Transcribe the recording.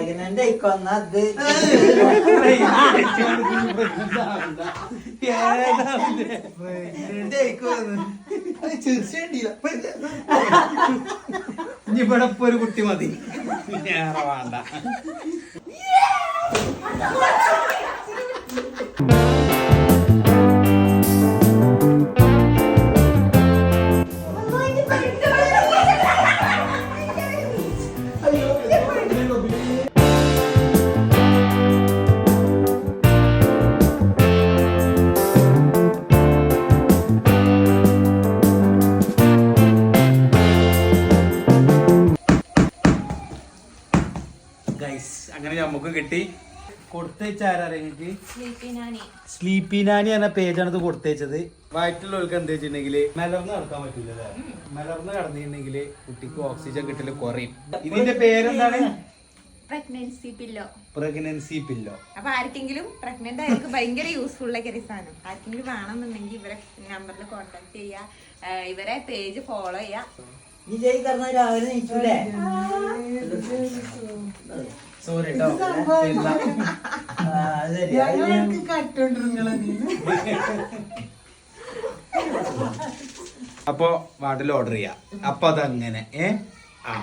Pregnant കൊന്നത് ഇനി ഇവിടെ ഇപ്പൊ ഒരു കുട്ടി മതി വേറെ വേണ്ട. ഗൈസ് അങ്ങനെ നമുക്ക് കിട്ടി. കൊടുത്തേച്ചാരെനിക്ക് സ്ലീപ്പി നാനി എന്ന പേജാണ് ഇത് കൊടുത്തേച്ചത് വയറ്റിലുള്ളവർക്ക് എന്താ വെച്ചിട്ടുണ്ടെങ്കിൽ മലർന്ന് നടക്കാൻ പറ്റില്ല മലർന്ന് കിടന്നിട്ടുണ്ടെങ്കിൽ കുട്ടിക്ക് ഓക്സിജൻ കിട്ടില്ല കുറയും. ഇതിന്റെ പേരെന്താണ്? പ്രഗ്നൻസി പില്ലോ പ്രഗ്നൻസി പില്ലോ അപ്പൊ ആർക്കെങ്കിലും പ്രഗ്നന്റ് ആയവർക്ക് ഭയങ്കര യൂസ്ഫുൾ ആയി സാധനം. ആർക്കെങ്കിലും വേണമെന്നുണ്ടെങ്കിൽ ഇവരെ നമ്പറിൽ കോൺടാക്ട് ചെയ്യാ ആ, ഇവരെ പേജ് ഫോളോ ചെയ്യാം വിജയ് കർണ രാവിലെ നീച്ചൂലേ? സോറി അപ്പൊ വാട്ടിൽ ഓർഡർ ചെയ്യാം. അപ്പൊ അതങ്ങനെ ഏ? ആ.